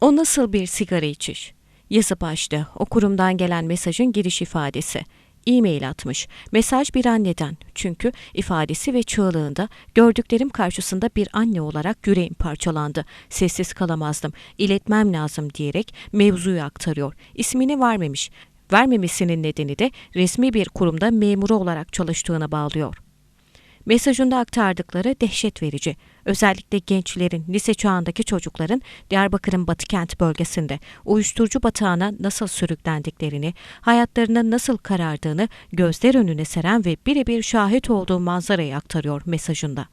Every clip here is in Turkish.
O nasıl bir sigara içiş? Yazı başlığı, o kurumdan gelen mesajın giriş ifadesi. E-mail atmış. Mesaj bir anneden. Çünkü ifadesi ve çığlığında gördüklerim karşısında bir anne olarak yüreğim parçalandı. Sessiz kalamazdım. İletmem lazım diyerek mevzuyu aktarıyor. İsmini vermemiş. Vermemesinin nedeni de resmi bir kurumda memuru olarak çalıştığına bağlıyor. Mesajında aktardıkları dehşet verici. Özellikle gençlerin, lise çağındaki çocukların Diyarbakır'ın Batıkent bölgesinde uyuşturucu batağına nasıl sürüklendiklerini, hayatlarının nasıl karardığını gözler önüne seren ve birebir şahit olduğu manzarayı aktarıyor mesajında.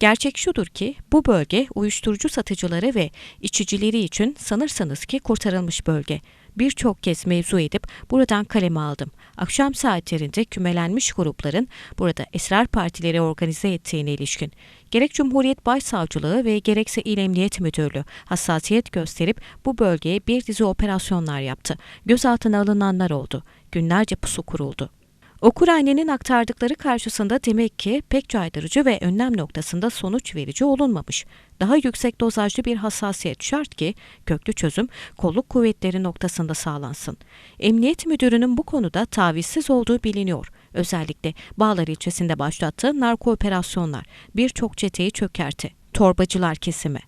Gerçek şudur ki bu bölge uyuşturucu satıcıları ve içicileri için sanırsanız ki kurtarılmış bölge. Birçok kez mevzu edip buradan kaleme aldım. Akşam saatlerinde kümelenmiş grupların burada esrar partileri organize ettiğine ilişkin. Gerek Cumhuriyet Başsavcılığı ve gerekse İl Emniyet Müdürlüğü hassasiyet gösterip bu bölgeye bir dizi operasyonlar yaptı. Gözaltına alınanlar oldu. Günlerce pusu kuruldu. Okur annenin aktardıkları karşısında demek ki pek caydırıcı ve önlem noktasında sonuç verici olunmamış. Daha yüksek dozajlı bir hassasiyet şart ki köklü çözüm kolluk kuvvetleri noktasında sağlansın. Emniyet müdürünün bu konuda tavizsiz olduğu biliniyor. Özellikle Bağlar ilçesinde başlattığı narko operasyonlar birçok çeteyi çökertti. Torbacılar kesimi.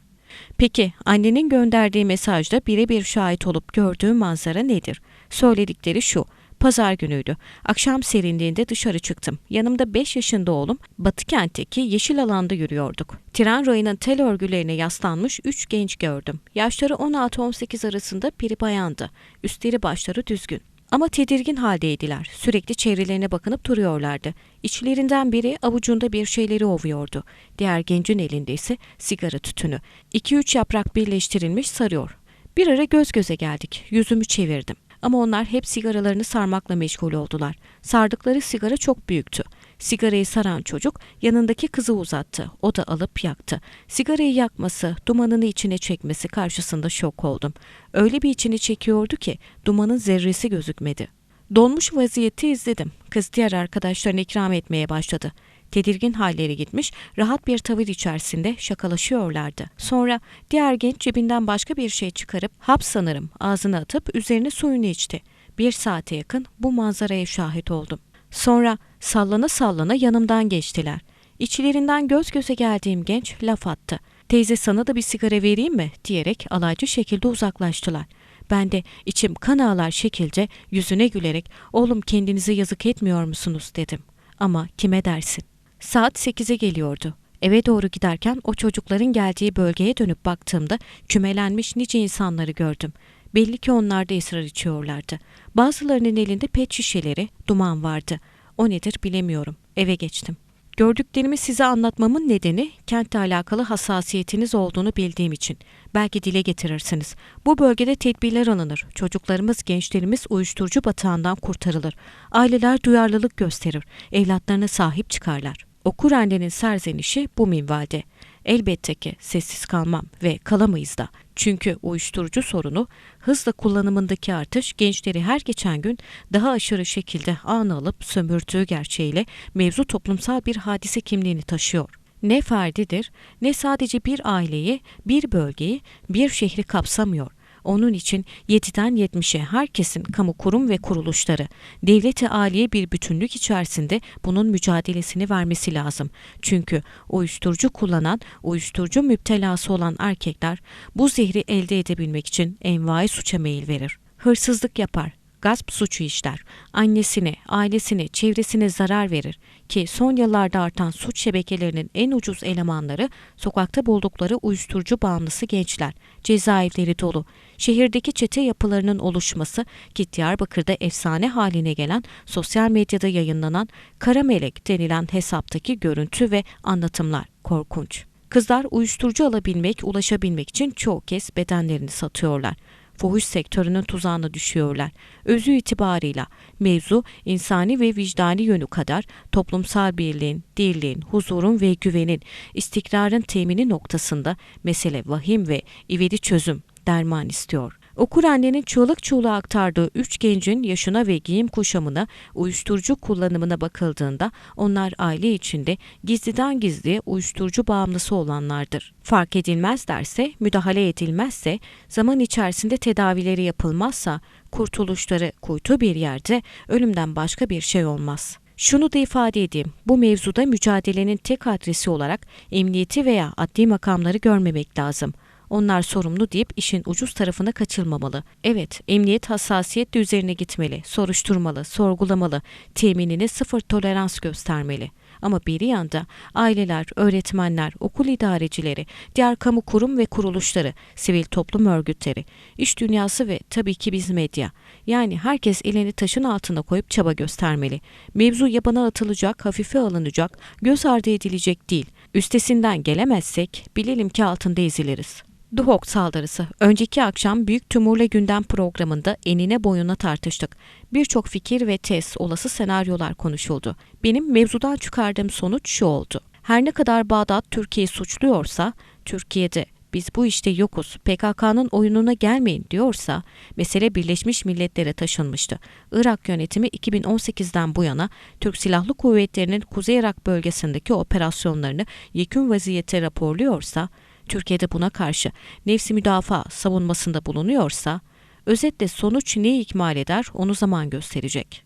Peki annenin gönderdiği mesajda birebir şahit olup gördüğü manzara nedir? Söyledikleri şu. Pazar günüydü. Akşam serinliğinde dışarı çıktım. Yanımda 5 yaşında oğlum Batı kentteki yeşil alanda yürüyorduk. Tren rayının tel örgülerine yaslanmış 3 genç gördüm. Yaşları 16-18 arasında biri bayandı. Üstleri başları düzgün. Ama tedirgin haldeydiler. Sürekli çevrelerine bakınıp duruyorlardı. İçlerinden biri avucunda bir şeyleri ovuyordu. Diğer gencin elinde ise sigara tütünü. 2-3 yaprak birleştirilmiş sarıyor. Bir ara göz göze geldik. Yüzümü çevirdim. Ama onlar hep sigaralarını sarmakla meşgul oldular. Sardıkları sigara çok büyüktü. Sigarayı saran çocuk yanındaki kızı uzattı. O da alıp yaktı. Sigarayı yakması, dumanını içine çekmesi karşısında şok oldum. Öyle bir içini çekiyordu ki dumanın zerresi gözükmedi. Donmuş vaziyeti izledim. Kız diğer arkadaşlarına ikram etmeye başladı. Tedirgin halleri gitmiş, rahat bir tavır içerisinde şakalaşıyorlardı. Sonra diğer genç cebinden başka bir şey çıkarıp hap sanırım ağzına atıp üzerine suyunu içti. Bir saate yakın bu manzaraya şahit oldum. Sonra sallana sallana yanımdan geçtiler. İçlerinden göz göze geldiğim genç laf attı. Teyze sana da bir sigara vereyim mi diyerek alaycı şekilde uzaklaştılar. Ben de içim kan ağlar şekilde yüzüne gülerek oğlum kendinize yazık etmiyor musunuz dedim. Ama kime dersin? Saat 8'e geliyordu. Eve doğru giderken o çocukların geldiği bölgeye dönüp baktığımda kümelenmiş nice insanları gördüm. Belli ki onlar da esrar içiyorlardı. Bazılarının elinde pet şişeleri, duman vardı. O nedir bilemiyorum. Eve geçtim. Gördüklerimi size anlatmamın nedeni kentle alakalı hassasiyetiniz olduğunu bildiğim için. Belki dile getirirsiniz. Bu bölgede tedbirler alınır. Çocuklarımız, gençlerimiz uyuşturucu batağından kurtarılır. Aileler duyarlılık gösterir. Evlatlarına sahip çıkarlar. Okur annenin serzenişi bu minvalde. Elbette ki sessiz kalmam ve kalamayız da. Çünkü uyuşturucu sorunu hızla kullanımındaki artış gençleri her geçen gün daha aşırı şekilde anı alıp sömürdüğü gerçeğiyle mevzu toplumsal bir hadise kimliğini taşıyor. Ne ferdidir ne sadece bir aileyi, bir bölgeyi, bir şehri kapsamıyor. Onun için 7'den 70'e herkesin kamu kurum ve kuruluşları, devleti aliye bir bütünlük içerisinde bunun mücadelesini vermesi lazım. Çünkü uyuşturucu kullanan, uyuşturucu müptelası olan erkekler bu zehri elde edebilmek için envai suça meyil verir. Hırsızlık yapar, gasp suçu işler. Annesine, ailesine, çevresine zarar verir ki son yıllarda artan suç şebekelerinin en ucuz elemanları sokakta buldukları uyuşturucu bağımlısı gençler. Cezaevleri dolu. Şehirdeki çete yapılarının oluşması ki Diyarbakır'da efsane haline gelen sosyal medyada yayınlanan Kara Melek denilen hesaptaki görüntü ve anlatımlar korkunç. Kızlar uyuşturucu alabilmek, ulaşabilmek için çoğu kez bedenlerini satıyorlar fuhuş sektörünün tuzağına düşüyorlar. Özü itibarıyla mevzu insani ve vicdani yönü kadar toplumsal birliğin, dirliğin, huzurun ve güvenin, istikrarın temini noktasında mesele vahim ve ivedi çözüm, derman istiyor. Okur annenin çığlık çığlığa aktardığı üç gencin yaşına ve giyim kuşamına, uyuşturucu kullanımına bakıldığında onlar aile içinde gizliden gizliye uyuşturucu bağımlısı olanlardır. Fark edilmezlerse, müdahale edilmezse, zaman içerisinde tedavileri yapılmazsa kurtuluşları kuytu bir yerde ölümden başka bir şey olmaz. Şunu da ifade edeyim, bu mevzuda mücadelenin tek adresi olarak emniyeti veya adli makamları görmemek lazım. Onlar sorumlu deyip işin ucuz tarafına kaçılmamalı. Evet, emniyet hassasiyetle üzerine gitmeli, soruşturmalı, sorgulamalı, teminine sıfır tolerans göstermeli. Ama bir yanda aileler, öğretmenler, okul idarecileri, diğer kamu kurum ve kuruluşları, sivil toplum örgütleri, iş dünyası ve tabii ki biz medya. Yani herkes elini taşın altına koyup çaba göstermeli. Mevzu yabana atılacak, hafife alınacak, göz ardı edilecek değil. Üstesinden gelemezsek bilelim ki altında eziliriz. Duhok saldırısı. Önceki akşam Büyük Tümur'la gündem programında enine boyuna tartıştık. Birçok fikir ve test, olası senaryolar konuşuldu. Benim mevzudan çıkardığım sonuç şu oldu. Her ne kadar Bağdat Türkiye'yi suçluyorsa, Türkiye'de biz bu işte yokuz, PKK'nın oyununa gelmeyin diyorsa, mesele Birleşmiş Milletler'e taşınmıştı. Irak yönetimi 2018'den bu yana Türk Silahlı Kuvvetleri'nin Kuzey Irak bölgesindeki operasyonlarını yekün vaziyette raporluyorsa, Türkiye'de buna karşı nefsi müdafaa savunmasında bulunuyorsa, özetle sonuç neyi ikmal eder onu zaman gösterecek.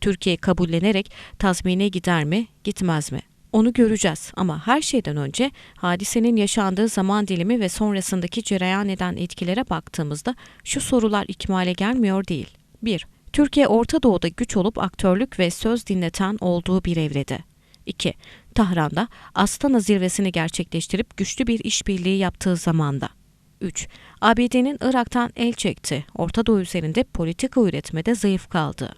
Türkiye kabullenerek tazmine gider mi, gitmez mi? Onu göreceğiz ama her şeyden önce hadisenin yaşandığı zaman dilimi ve sonrasındaki cereyan eden etkilere baktığımızda şu sorular ikmale gelmiyor değil. 1. Türkiye Orta Doğu'da güç olup aktörlük ve söz dinleten olduğu bir evrede. 2. Tahran'da Astana zirvesini gerçekleştirip güçlü bir işbirliği yaptığı zamanda. 3. ABD'nin Irak'tan el çekti, Orta Doğu üzerinde politika üretmede zayıf kaldı.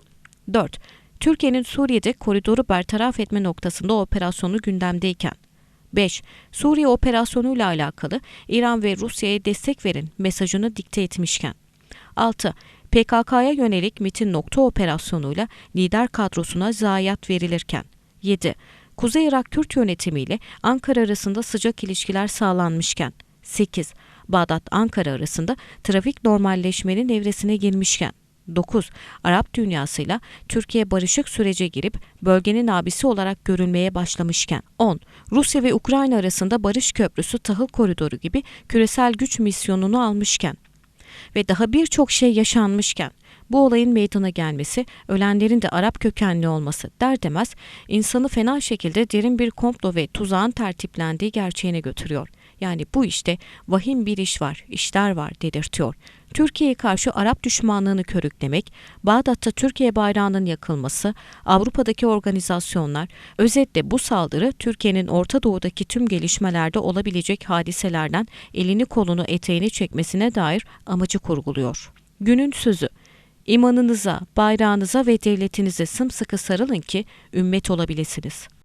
4. Türkiye'nin Suriye'de koridoru bertaraf etme noktasında operasyonu gündemdeyken. 5. Suriye operasyonuyla alakalı İran ve Rusya'ya destek verin mesajını dikte etmişken. 6. PKK'ya yönelik MIT'in nokta operasyonuyla lider kadrosuna zayiat verilirken. 7. Kuzey Irak Kürt yönetimiyle Ankara arasında sıcak ilişkiler sağlanmışken. 8. Bağdat-Ankara arasında trafik normalleşmenin evresine girmişken. 9. Arap dünyasıyla Türkiye barışık sürece girip bölgenin abisi olarak görülmeye başlamışken. 10. Rusya ve Ukrayna arasında barış köprüsü tahıl koridoru gibi küresel güç misyonunu almışken ve daha birçok şey yaşanmışken bu olayın meydana gelmesi, ölenlerin de Arap kökenli olması der demez, insanı fena şekilde derin bir komplo ve tuzağın tertiplendiği gerçeğine götürüyor. Yani bu işte vahim bir iş var, işler var dedirtiyor. Türkiye'ye karşı Arap düşmanlığını körüklemek, Bağdat'ta Türkiye bayrağının yakılması, Avrupa'daki organizasyonlar, özetle bu saldırı Türkiye'nin Orta Doğu'daki tüm gelişmelerde olabilecek hadiselerden elini kolunu eteğini çekmesine dair amacı kurguluyor. Günün sözü İmanınıza, bayrağınıza ve devletinize sımsıkı sarılın ki ümmet olabilirsiniz.''